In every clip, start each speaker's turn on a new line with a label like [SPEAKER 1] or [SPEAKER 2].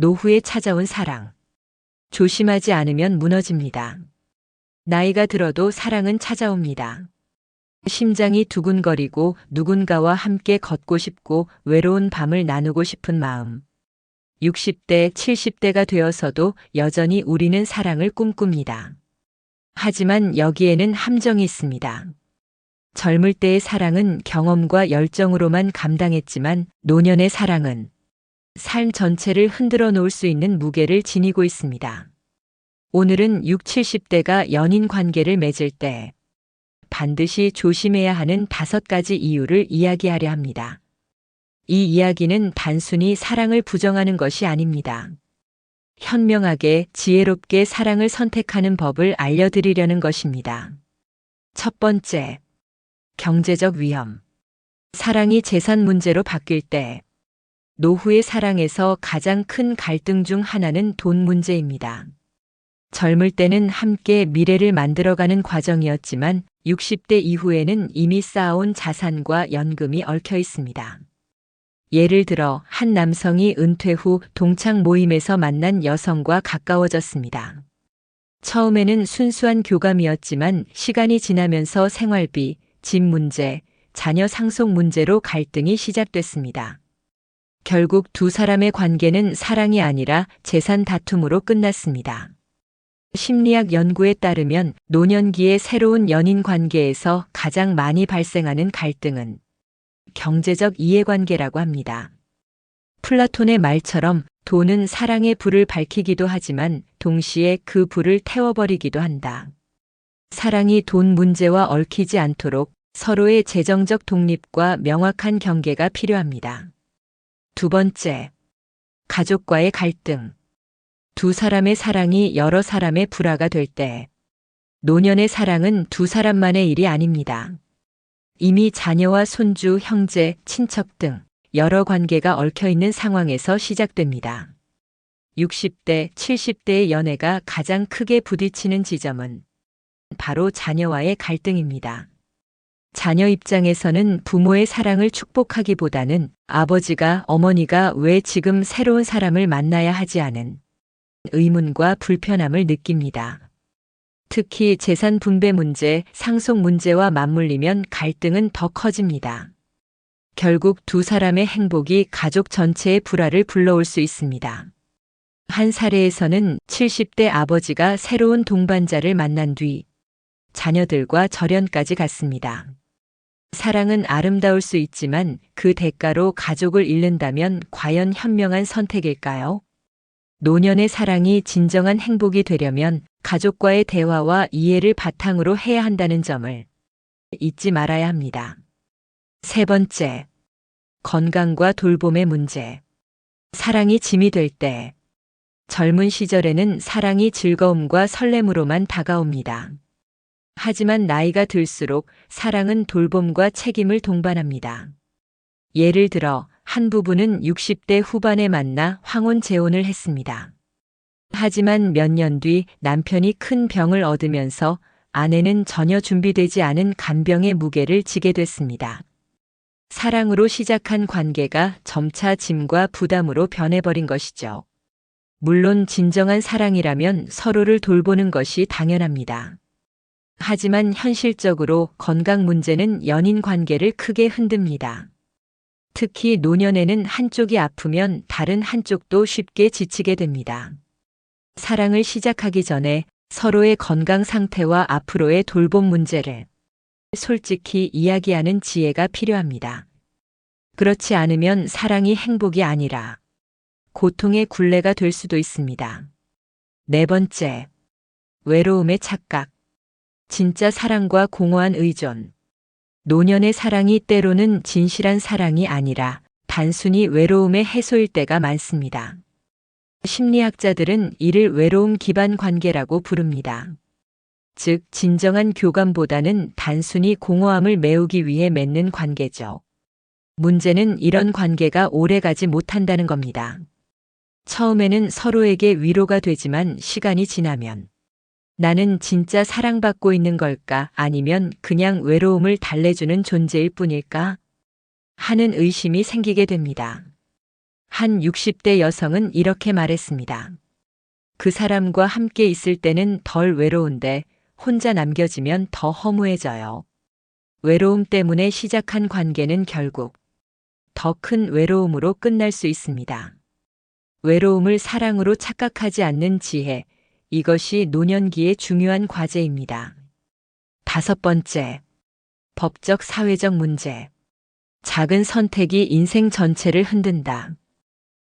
[SPEAKER 1] 노후에 찾아온 사랑. 조심하지 않으면 무너집니다. 나이가 들어도 사랑은 찾아옵니다. 심장이 두근거리고 누군가와 함께 걷고 싶고 외로운 밤을 나누고 싶은 마음. 60대, 70대가 되어서도 여전히 우리는 사랑을 꿈꿉니다. 하지만 여기에는 함정이 있습니다. 젊을 때의 사랑은 경험과 열정으로만 감당했지만 노년의 사랑은 삶 전체를 흔들어 놓을 수 있는 무게를 지니고 있습니다. 오늘은 6, 70대가 연인 관계를 맺을 때 반드시 조심해야 하는 다섯 가지 이유를 이야기하려 합니다. 이 이야기는 단순히 사랑을 부정하는 것이 아닙니다. 현명하게 지혜롭게 사랑을 선택하는 법을 알려드리려는 것입니다. 첫 번째, 경제적 위험. 사랑이 재산 문제로 바뀔 때 노후의 사랑에서 가장 큰 갈등 중 하나는 돈 문제입니다. 젊을 때는 함께 미래를 만들어가는 과정이었지만 60대 이후에는 이미 쌓아온 자산과 연금이 얽혀 있습니다. 예를 들어 한 남성이 은퇴 후 동창 모임에서 만난 여성과 가까워졌습니다. 처음에는 순수한 교감이었지만 시간이 지나면서 생활비, 집 문제, 자녀 상속 문제로 갈등이 시작됐습니다. 결국 두 사람의 관계는 사랑이 아니라 재산 다툼으로 끝났습니다. 심리학 연구에 따르면 노년기의 새로운 연인 관계에서 가장 많이 발생하는 갈등은 경제적 이해관계라고 합니다. 플라톤의 말처럼 돈은 사랑의 불을 밝히기도 하지만 동시에 그 불을 태워버리기도 한다. 사랑이 돈 문제와 얽히지 않도록 서로의 재정적 독립과 명확한 경계가 필요합니다. 두 번째, 가족과의 갈등. 두 사람의 사랑이 여러 사람의 불화가 될 때, 노년의 사랑은 두 사람만의 일이 아닙니다. 이미 자녀와 손주, 형제, 친척 등 여러 관계가 얽혀 있는 상황에서 시작됩니다. 60대, 70대의 연애가 가장 크게 부딪히는 지점은 바로 자녀와의 갈등입니다. 자녀 입장에서는 부모의 사랑을 축복하기보다는 아버지가 어머니가 왜 지금 새로운 사람을 만나야 하지 않은 의문과 불편함을 느낍니다. 특히 재산 분배 문제, 상속 문제와 맞물리면 갈등은 더 커집니다. 결국 두 사람의 행복이 가족 전체의 불화를 불러올 수 있습니다. 한 사례에서는 70대 아버지가 새로운 동반자를 만난 뒤 자녀들과 절연까지 갔습니다. 사랑은 아름다울 수 있지만 그 대가로 가족을 잃는다면 과연 현명한 선택일까요? 노년의 사랑이 진정한 행복이 되려면 가족과의 대화와 이해를 바탕으로 해야 한다는 점을 잊지 말아야 합니다. 세 번째, 건강과 돌봄의 문제. 사랑이 짐이 될 때, 젊은 시절에는 사랑이 즐거움과 설렘으로만 다가옵니다. 하지만 나이가 들수록 사랑은 돌봄과 책임을 동반합니다. 예를 들어 한 부부는 60대 후반에 만나 황혼 재혼을 했습니다. 하지만 몇 년 뒤 남편이 큰 병을 얻으면서 아내는 전혀 준비되지 않은 간병의 무게를 지게 됐습니다. 사랑으로 시작한 관계가 점차 짐과 부담으로 변해버린 것이죠. 물론 진정한 사랑이라면 서로를 돌보는 것이 당연합니다. 하지만 현실적으로 건강 문제는 연인 관계를 크게 흔듭니다. 특히 노년에는 한쪽이 아프면 다른 한쪽도 쉽게 지치게 됩니다. 사랑을 시작하기 전에 서로의 건강 상태와 앞으로의 돌봄 문제를 솔직히 이야기하는 지혜가 필요합니다. 그렇지 않으면 사랑이 행복이 아니라 고통의 굴레가 될 수도 있습니다. 네 번째, 외로움의 착각. 진짜 사랑과 공허한 의존. 노년의 사랑이 때로는 진실한 사랑이 아니라 단순히 외로움의 해소일 때가 많습니다. 심리학자들은 이를 외로움 기반 관계라고 부릅니다. 즉, 진정한 교감보다는 단순히 공허함을 메우기 위해 맺는 관계죠. 문제는 이런 관계가 오래 가지 못한다는 겁니다. 처음에는 서로에게 위로가 되지만 시간이 지나면 나는 진짜 사랑받고 있는 걸까 아니면 그냥 외로움을 달래주는 존재일 뿐일까 하는 의심이 생기게 됩니다. 한 60대 여성은 이렇게 말했습니다. 그 사람과 함께 있을 때는 덜 외로운데 혼자 남겨지면 더 허무해져요. 외로움 때문에 시작한 관계는 결국 더 큰 외로움으로 끝날 수 있습니다. 외로움을 사랑으로 착각하지 않는 지혜, 이것이 노년기의 중요한 과제입니다. 다섯 번째, 법적 사회적 문제. 작은 선택이 인생 전체를 흔든다.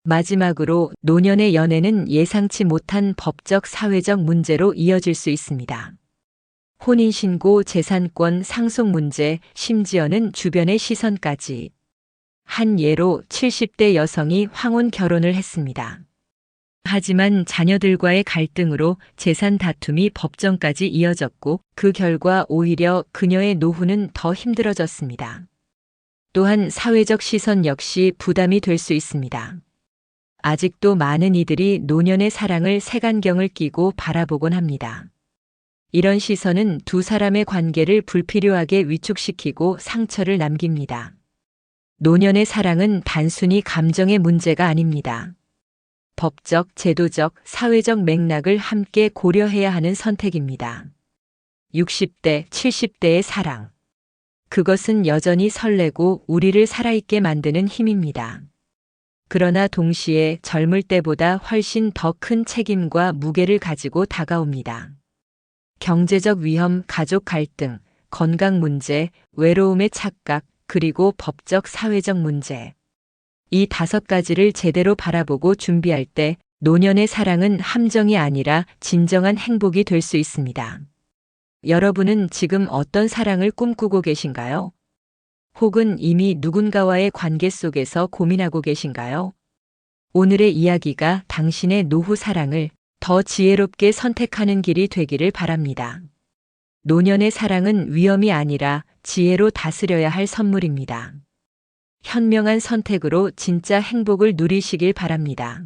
[SPEAKER 1] 마지막으로 노년의 연애는 예상치 못한 법적 사회적 문제로 이어질 수 있습니다. 혼인신고, 재산권, 상속 문제, 심지어는 주변의 시선까지. 한 예로 70대 여성이 황혼 결혼을 했습니다. 하지만 자녀들과의 갈등으로 재산 다툼이 법정까지 이어졌고 그 결과 오히려 그녀의 노후는 더 힘들어졌습니다. 또한 사회적 시선 역시 부담이 될 수 있습니다. 아직도 많은 이들이 노년의 사랑을 색안경을 끼고 바라보곤 합니다. 이런 시선은 두 사람의 관계를 불필요하게 위축시키고 상처를 남깁니다. 노년의 사랑은 단순히 감정의 문제가 아닙니다. 법적, 제도적, 사회적 맥락을 함께 고려해야 하는 선택입니다. 60대, 70대의 사랑. 그것은 여전히 설레고 우리를 살아있게 만드는 힘입니다. 그러나 동시에 젊을 때보다 훨씬 더 큰 책임과 무게를 가지고 다가옵니다. 경제적 위험, 가족 갈등, 건강 문제, 외로움의 착각, 그리고 법적 사회적 문제. 이 다섯 가지를 제대로 바라보고 준비할 때 노년의 사랑은 함정이 아니라 진정한 행복이 될 수 있습니다. 여러분은 지금 어떤 사랑을 꿈꾸고 계신가요? 혹은 이미 누군가와의 관계 속에서 고민하고 계신가요? 오늘의 이야기가 당신의 노후 사랑을 더 지혜롭게 선택하는 길이 되기를 바랍니다. 노년의 사랑은 위험이 아니라 지혜로 다스려야 할 선물입니다. 현명한 선택으로 진짜 행복을 누리시길 바랍니다.